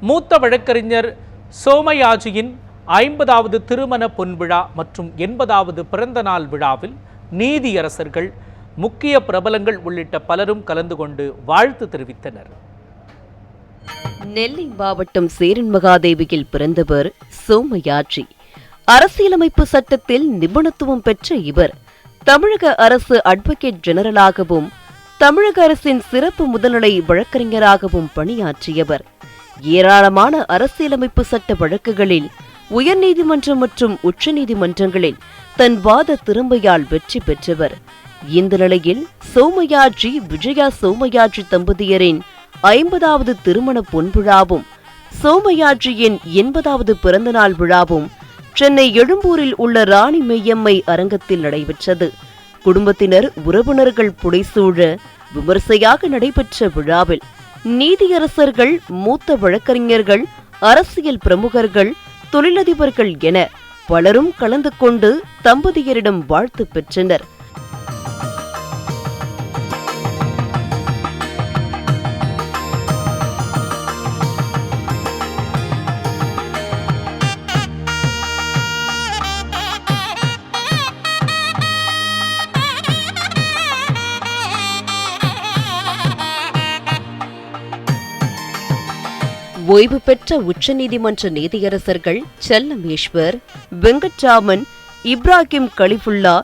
மூத்த வழக்கறிஞர் சோமயாஜியின் ஐம்பதாவது திருமண பொன்விழா மற்றும் எண்பதாவது பிறந்த நாள் விழாவில் நீதியரசர்கள் முக்கிய பிரபலங்கள் உள்ளிட்ட பலரும் கலந்து கொண்டு வாழ்த்து தெரிவித்தனர். நெல்லை மாவட்டம் சேரன் மகாதேவியில் பிறந்தவர் சோமயாஜி. அரசியலமைப்பு சட்டத்தில் நிபுணத்துவம் பெற்ற இவர். தமிழக அரசு அட்வொகேட் ஜெனரலாகவும் தமிழக அரசின் சிறப்பு முதல்நிலை வழக்கறிஞராகவும் பணியாற்றியவர். ஏராளமான அரசியலமைப்பு சட்ட வழக்குகளில் உயர்நீதிமன்றம் மற்றும் உச்சநீதிமன்றங்களில் தன் வாத திறமையால் வெற்றி பெற்றவர். இந்த நிலையில் சோமயாஜி விஜயா சோமயாஜி தம்பதியரின் ஐம்பதாவது திருமண பொன்விழாவும் சோமயாஜியின் எண்பதாவது பிறந்தநாள் விழாவும் சென்னை எழும்பூரில் உள்ள ராணி மெய்யம்மை அரங்கத்தில் நடைபெற்றது. குடும்பத்தினர் உறவினர்கள் புடைசூழ விமர்சையாக நடைபெற்ற விழாவில் நீதியரசர்கள் மூத்த வழக்கறிஞர்கள் அரசியல் பிரமுகர்கள் தொழிலதிபர்கள் என பலரும் கலந்து கொண்டு தம்பதியரிடம் வாழ்த்து பெற்றனர். ஓய்வு பெற்ற உச்சநீதிமன்ற நீதியரசர்கள் செல்லமேஸ்வர் வெங்கட்ராமன் இப்ராஹிம் கலிஃபுல்லா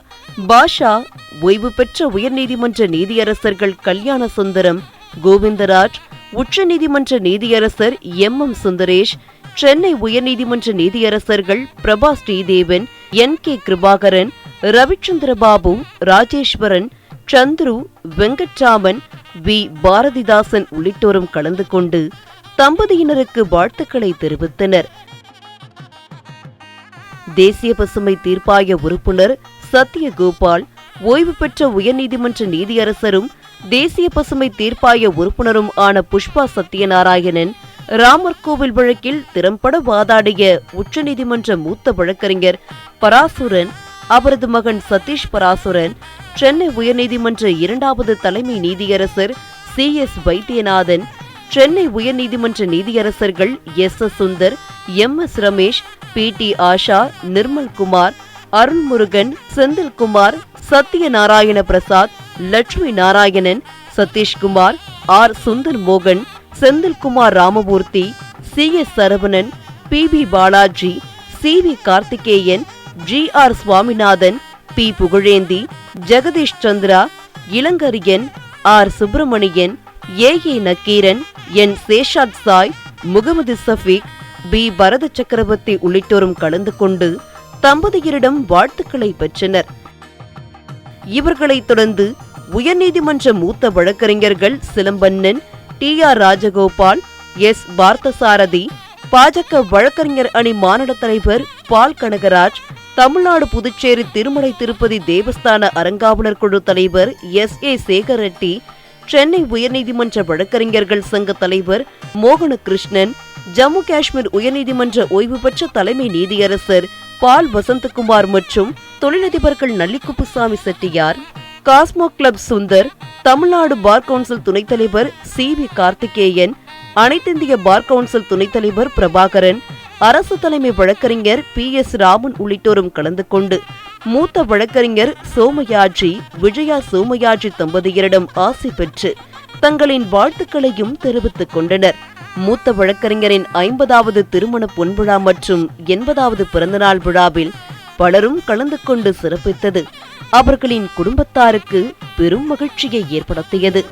பாஷா ஓய்வு பெற்ற உயர்நீதிமன்ற நீதியரசர்கள் கல்யாண சுந்தரம் கோவிந்தராஜ் உச்சநீதிமன்ற நீதியரசர் எம் எம் சுந்தரேஷ் சென்னை உயர்நீதிமன்ற நீதியரசர்கள் Prabha Sridevan N K Kirubakaran Ravichandrababu Rajeswaran Chandru Venkatraman V. Bharathidasan உள்ளிட்டோரும் கலந்து கொண்டு தம்பதியினருக்கு வாழ்த்துக்களை தெரிவித்தனர். தேசிய பசுமை தீர்ப்பாய உறுப்பினர் சத்யகோபால் ஓய்வு பெற்ற உயர்நீதிமன்ற நீதியரசரும் தேசிய பசுமை தீர்ப்பாய உறுப்பினரும் ஆன புஷ்பா சத்யநாராயணன் ராமர் கோவில் வழக்கில் திறம்பட வாதாடிய உச்சநீதிமன்ற மூத்த வழக்கறிஞர் பராசுரன் அவரது மகன் சதீஷ் பராசுரன் சென்னை உயர்நீதிமன்ற இரண்டாவது தலைமை நீதியரசர் சி எஸ் வைத்தியநாதன் சென்னை உயர்நீதிமன்ற நீதியரசர்கள் S S Sundar M S Ramesh P D Asha Nirmal Kumar Arulmurugan Senthilkumar Sathyanarayana Prasad Lakshmi Narayanan Sathishkumar R Sundar மோகன் Senthilkumar Ramamoorthy C S Saravanan P P Balaji C V Karthikeyan G R Swaminathan P Pugazhendhi Jagadish Chandra Ilankariyan R Subramanian A A Nakkeeran N Seshad Sai Mohammed Shafeeq P. Bharatha Chakravarthy உள்ளிட்டோரும் கலந்து கொண்டு தம்பதியரிடம் வாழ்த்துக்களை பெற்றனர். இவர்களைத் தொடர்ந்து உயர்நீதிமன்ற மூத்த வழக்கறிஞர்கள் Silambannan T. R. Rajagopal S. Parthasarathy பாஜக வழக்கறிஞர் அணி மாநில தலைவர் பால் கனகராஜ் தமிழ்நாடு புதுச்சேரி திருமலை திருப்பதி தேவஸ்தான அரங்காவலர் குழு தலைவர் எஸ். ஏ. சேகர் ரெட்டி சென்னை உயர்நீதிமன்ற வழக்கறிஞர்கள் சங்க தலைவர் மோகன கிருஷ்ணன் ஜம்மு காஷ்மீர் உயர்நீதிமன்ற ஓய்வு பெற்ற தலைமை நீதியரசர் பால் வசந்தகுமார் மற்றும் தொழிலதிபர்கள் Nallikuppusamy Chettiar cosmo club Sundar Tamil Nadu bar council துணைத் தலைவர் சி வி கார்த்திகேயன் அனைத்திந்திய பார் கவுன்சில் துணைத் தலைவர் பிரபாகரன் அரசு தலைமை வழக்கறிஞர் பி எஸ் ராமன் உள்ளிட்டோரும் கலந்து கொண்டு மூத்த வழக்கறிஞர் சோமயாஜி விஜயா சோமயாஜி தம்பதியரிடம் ஆசி பெற்று தங்களின் வாழ்த்துக்களையும் தெரிவித்துக் கொண்டனர். மூத்த வழக்கறிஞரின் ஐம்பதாவது திருமண பொன்விழா மற்றும் எண்பதாவது பிறந்தநாள் விழாவில் பலரும் கலந்து கொண்டு சிறப்பித்தது. அவர்களின் குடும்பத்தாருக்கு பெரும் மகிழ்ச்சியை ஏற்படுத்தியது.